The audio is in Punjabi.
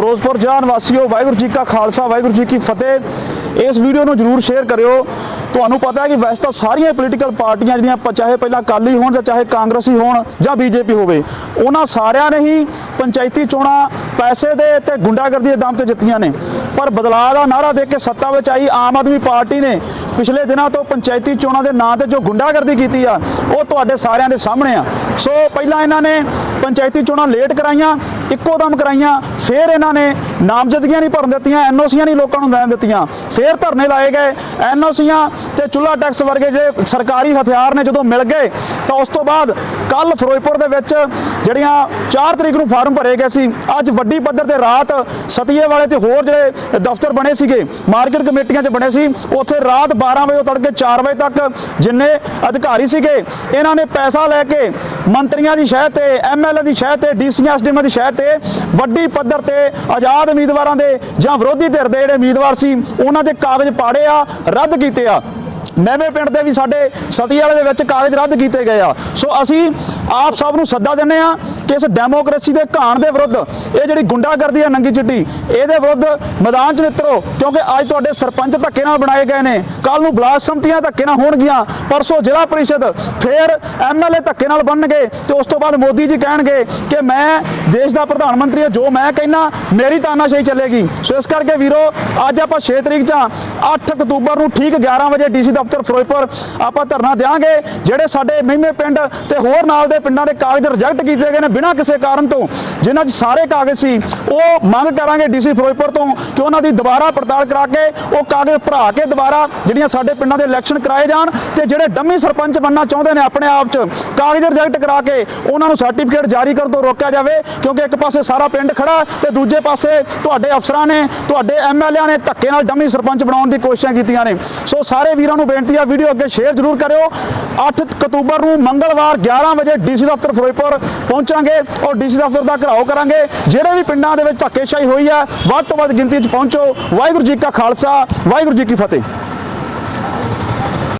ਫਿਰੋਜ਼ਪੁਰ ਜਾਨ ਵਾਸੀਓ, ਵਾਹਿਗੁਰੂ ਜੀ ਕਾ ਖਾਲਸਾ, ਵਾਹਿਗੁਰੂ ਜੀ ਕੀ ਫਤਿਹ। ਇਸ ਵੀਡੀਓ ਨੂੰ ਜਰੂਰ ਸ਼ੇਅਰ ਕਰਿਓ। ਤੁਹਾਨੂੰ ਪਤਾ ਹੈ ਕਿ ਵੈਸੇ ਤਾਂ ਸਾਰੀਆਂ ਪੋਲੀਟੀਕਲ ਪਾਰਟੀਆਂ ਜਿਹੜੀਆਂ ਪ- ਚਾਹੇ ਪਹਿਲਾਂ ਅਕਾਲੀ ਹੋਣ ਜਾਂ ਚਾਹੇ ਕਾਂਗਰਸੀ ਹੋਣ ਜਾਂ ਬੀਜੇਪੀ ਹੋਵੇ, ਉਹਨਾਂ ਸਾਰਿਆਂ ਨੇ ਹੀ ਪੰਚਾਇਤੀ ਚੋਣਾਂ ਪੈਸੇ ਦੇ ਤੇ ਗੁੰਡਾਗਰਦੀ ਦੇ ਦਮ ਤੇ ਜਿੱਤੀਆਂ ਨੇ। ਪਰ ਬਦਲਾਅ ਦਾ ਨਾਰਾ ਦੇ ਕੇ ਸੱਤਾ ਵਿੱਚ ਆਈ ਆਮ ਆਦਮੀ ਪਾਰਟੀ ਨੇ। ਪਿਛਲੇ ਦਿਨਾਂ ਤੋਂ ਪੰਚਾਇਤੀ ਚੋਣਾਂ ਦੇ ਨਾਂ ਤੇ ਜੋ ਗੁੰਡਾਗਰਦੀ ਕੀਤੀ ਆ, ਉਹ ਤੁਹਾਡੇ ਸਾਰਿਆਂ ਦੇ ਸਾਹਮਣੇ ਆ। ਸੋ ਪਹਿਲਾਂ ਇਹਨਾਂ ਨੇ ਪੰਚਾਇਤੀ ਚੋਣਾਂ ਲੇਟ ਕਰਾਈਆਂ ਇੱਕੋ ਦਮ ਕਰਾਈਆਂ, ਫਿਰ ਇਹਨਾਂ ਨੇ ਨਾਮਜ਼ਦਗੀਆਂ ਨਹੀਂ ਭਰਨ ਦਿੱਤੀਆਂ, ਐਨਓਸੀਆਂ ਨਹੀਂ ਲੋਕਾਂ ਨੂੰ ਦੇਣ ਦਿੱਤੀਆਂ, ਫਿਰ ਧਰਨੇ ਲਾਏ ਗਏ, ਐਨਓਸੀਆਂ ਤੇ ਚੁੱਲਾ ਟੈਕਸ ਵਰਗੇ ਜਿਹੜੇ ਸਰਕਾਰੀ ਹਥਿਆਰ ਨੇ ਜਦੋਂ ਮਿਲ ਗਏ, ਤਾਂ ਉਸ ਤੋਂ ਬਾਅਦ ਕੱਲ ਫਿਰੋਜ਼ਪੁਰ ਦੇ ਵਿੱਚ ਜਿਹੜੀਆਂ 4 ਤਰੀਕ ਨੂੰ ਫਾਰਮ ਭਰੇ ਗਏ ਸੀ, ਅੱਜ ਵੱਡੀ ਪੱਧਰ ਤੇ ਰਾਤ ਸਤੀਏ ਵਾਲੇ ਤੇ ਹੋਰ ਜਿਹੜੇ ਦਫ਼ਤਰ ਬਣੇ ਸੀਗੇ, ਮਾਰਕੀਟ ਕਮੇਟੀਆਂ 'ਚ ਬਣੇ ਸੀ, ਉੱਥੇ ਰਾਤ 12 ਵਜੇ ਤੋਂ ਤੜਕੇ 4 ਵਜੇ ਤੱਕ ਜਿੰਨੇ ਅਧਿਕਾਰੀ ਸੀਗੇ, ਇਹਨਾਂ ਨੇ ਪੈਸਾ ਲੈ ਕੇ ਮੰਤਰੀਆਂ ਦੀ ਸ਼ਹਿ ਤੇ ਐਮਐਲਏ ਦੀ ਸ਼ਹਿ ਤੇ, ਡੀਸੀਆਂ ਐਸਡੀਐਮ ਦੀ ਸ਼ਹਿ ਤੇ ਵੱਡੀ ਪੱਧਰ ਤੇ ਆਜ਼ਾਦ ਉਮੀਦਵਾਰਾਂ ਦੇ ਜਾਂ ਵਿਰੋਧੀ ਧਿਰ ਦੇ ਜਿਹੜੇ ਉਮੀਦਵਾਰ ਸੀ, ਉਹਨਾਂ ਦੇ ਕਾਗਜ਼ ਪਾੜੇ ਆ, ਰੱਦ ਕੀਤੇ ਆ। ਨਵੇਂ ਪਿੰਡ ਦੇ ਵੀ ਸਾਡੇ ਸਤੀ ਵਾਲੇ ਦੇ ਵਿੱਚ ਕਾਗਜ਼ ਰੱਦ ਕੀਤੇ ਗਏ ਆ। ਸੋ ਅਸੀਂ ਆਪ ਸਭ ਨੂੰ ਸੱਦਾ ਦਿੰਨੇ ਆ ਕਿ ਇਸ ਡੈਮੋਕ੍ਰੇਸੀ ਦੇ ਘਾਣ ਦੇ ਵਿਰੁੱਧ ਇਹ ਜਿਹੜੀ ਗੁੰਡਾਗਰਦੀ ਹੈ ਨੰਗੀ ਚਿੱਟੀ, ਇਹਦੇ ਵਿਰੁੱਧ ਮੈਦਾਨ 'ਚ ਨਿੱਤਰੋ, ਕਿਉਂਕਿ ਅੱਜ ਤੁਹਾਡੇ ਸਰਪੰਚ ਧੱਕੇ ਨਾਲ ਬਣਾਏ ਗਏ ਨੇ। ਕੱਲ ਨੂੰ ਬਲਾਕ ਸੰਮਤੀਆਂ ਧੱਕੇ ਨਾਲ ਹੋਣਗੀਆਂ, ਪਰਸੋਂ ਜ਼ਿਲ੍ਹਾ ਪਰਿਸ਼ਦ, ਫਿਰ ਐਮਐਲਏ ਧੱਕੇ ਨਾਲ ਬਣਨਗੇ ਤੇ ਉਸ ਤੋਂ ਬਾਅਦ ਮੋਦੀ ਜੀ ਕਹਿਣਗੇ ਕਿ ਮੈਂ ਦੇਸ਼ ਦਾ ਪ੍ਰਧਾਨ ਮੰਤਰੀ ਹਾਂ, ਜੋ ਮੈਂ ਕਹਿਣਾ ਮੇਰੀ ਤਾਨਾਸ਼ਾਹੀ ਚੱਲੇਗੀ। ਸੋ ਇਸ ਕਰਕੇ ਵੀਰੋ, ਅੱਜ ਆਪਾਂ 6 ਤਰੀਕ ਚ 8 ਅਕਤੂਬਰ ਨੂੰ ਠੀਕ 11 ਵਜੇ ਡੀਸੀ ਦਫ਼ਤਰ ਫਿਰੋਜ਼ਪੁਰ ਆਪਾਂ ਧਰਨਾ ਦੇਵਾਂਗੇ ਜਿਹੜੇ ਸਾਡੇ ਮਹਿਮੇ ਪਿੰਡ ਤੇ ਹੋਰ ਨਾਲ ਦੇ ਪਿੰਡਾਂ ਦੇ ਕਾਗਜ਼ ਰਿਜੈਕਟ ਕੀਤੇ ਗਏ ਨੇ ਬਿਨਾਂ ਕਿਸੇ ਕਾਰਨ ਤੋਂ ਜਿਨ੍ਹਾਂ 'ਚ ਸਾਰੇ ਕਾਗਜ਼ ਸੀ, ਉਹ ਮੰਗ ਕਰਾਂਗੇ ਡੀਸੀ ਫਿਰੋਜ਼ਪੁਰ ਤੋਂ ਕਿ ਉਹਨਾਂ ਦੀ ਦੁਬਾਰਾ ਪੜਤਾਲ ਕਰਾ ਕੇ ਉਹ ਕਾਗਜ਼ ਭਰਾ ਕੇ ਦੁਬਾਰਾ ਜਿਹੜੀਆਂ ਸਾਡੇ ਪਿੰਡਾਂ ਦੇ ਇਲੈਕਸ਼ਨ ਕਰਾਏ ਜਾਣ ਤੇ ਜਿਹੜੇ ਡੰਮੀ ਸਰਪੰਚ ਬਣਨਾ ਚਾਹੁੰਦੇ ਨੇ ਆਪਣੇ ਆਪ 'ਚ, ਕਾਗਜ਼ ਰਿਜੈਕਟ ਕਰਾ ਕੇ ਉਹਨਾਂ ਨੂੰ ਸਰਟੀਫਿਕੇਟ ਜਾਰੀ ਕਰਨ ਤੋਂ ਰੋਕਿਆ ਜਾਵੇ, ਕਿਉਂਕਿ ਇੱਕ ਪਾਸੇ ਸਾਰਾ ਪਿੰਡ ਖੜਾ ਤੇ ਦੂਜੇ ਪਾਸੇ ਤੁਹਾਡੇ ਅਫਸਰਾਂ ਨੇ, ਤੁਹਾਡੇ ਐਮਐਲਏਆਂ ਨੇ ਧੱਕੇ ਨਾਲ ਡੰਮੀ ਸਰਪੰਚ ਬਣਾਉਣ ਦੀ ਕੋਸ਼ਿਸ਼ਾਂ ਕੀਤੀਆਂ ਨੇ। ਸੋ ਸਾਰੇ ਵੀਰਾਂ ਨੂੰ ਬੇਨਤੀ ਆ, ਵੀਡੀਓ ਅੱਗੇ ਸ਼ੇਅਰ ਜ਼ਰੂਰ ਕਰਿਓ। 8 ਅਕਤੂਬਰ ਨੂੰ ਮੰਗਲਵਾਰ 11 ਵਜੇ ਡੀਸੀ ਦਫ਼ਤਰ ਫਿਰੋਜ਼ਪੁਰ ਪਹੁੰਚਾਂਗੇ। ਔਰ ਡੀਸੀ ਦਫ਼ਤਰ ਦਾ ਘਰਾਓ ਕਰਾਂਗੇ। ਜਿਹੜੇ ਵੀ ਪਿੰਡਾਂ ਦੇ ਵਿੱਚ ਧੱਕੇਸ਼ਾਹੀ ਹੋਈ ਹੈ ਵੱਧ ਤੋਂ ਵੱਧ ਗਿਣਤੀ 'ਚ ਪਹੁੰਚੋ। ਵਾਹਿਗੁਰੂ ਜੀ ਕਾ ਖਾਲਸਾ, ਵਾਹਿਗੁਰੂ ਜੀ ਕੀ ਫਤਿਹ।